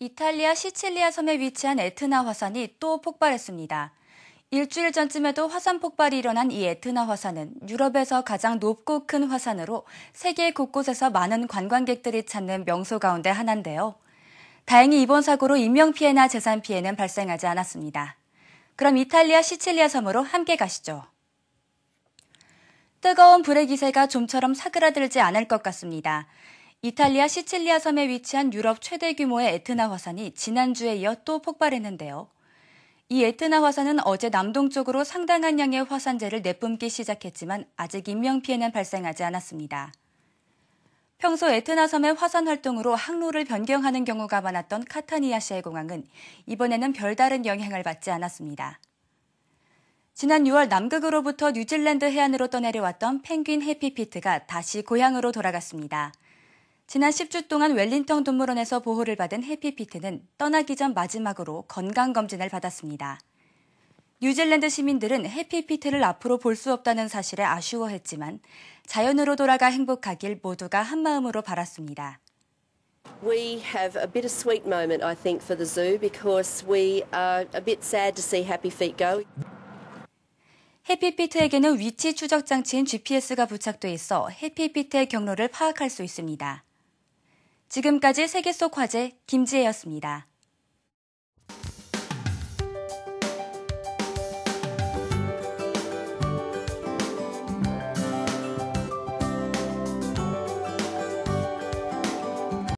이탈리아 시칠리아 섬에 위치한 에트나 화산이 또 폭발했습니다. 일주일 전쯤에도 화산 폭발이 일어난 이 에트나 화산은 유럽에서 가장 높고 큰 화산으로 세계 곳곳에서 많은 관광객들이 찾는 명소 가운데 하나인데요. 다행히 이번 사고로 인명피해나 재산피해는 발생하지 않았습니다. 그럼 이탈리아 시칠리아 섬으로 함께 가시죠. 뜨거운 불의 기세가 좀처럼 사그라들지 않을 것 같습니다. 이탈리아 시칠리아 섬에 위치한 유럽 최대 규모의 에트나 화산이 지난주에 이어 또 폭발했는데요. 이 에트나 화산은 어제 남동쪽으로 상당한 양의 화산재를 내뿜기 시작했지만 아직 인명피해는 발생하지 않았습니다. 평소 에트나 섬의 화산 활동으로 항로를 변경하는 경우가 많았던 카타니아시아의 공항은 이번에는 별다른 영향을 받지 않았습니다. 지난 6월 남극으로부터 뉴질랜드 해안으로 떠내려왔던 펭귄 해피피트가 다시 고향으로 돌아갔습니다. 지난 10주 동안 웰링턴 동물원에서 보호를 받은 해피피트는 떠나기 전 마지막으로 건강검진을 받았습니다. 뉴질랜드 시민들은 해피피트를 앞으로 볼 수 없다는 사실에 아쉬워했지만 자연으로 돌아가 행복하길 모두가 한마음으로 바랐습니다. We have a bittersweet moment, I think, for the zoo because we are a bit sad to see Happy Feet go. 해피피트에게는 위치 추적 장치인 GPS가 부착돼 있어 해피피트의 경로를 파악할 수 있습니다. 지금까지 세계 속 화제 김지혜였습니다.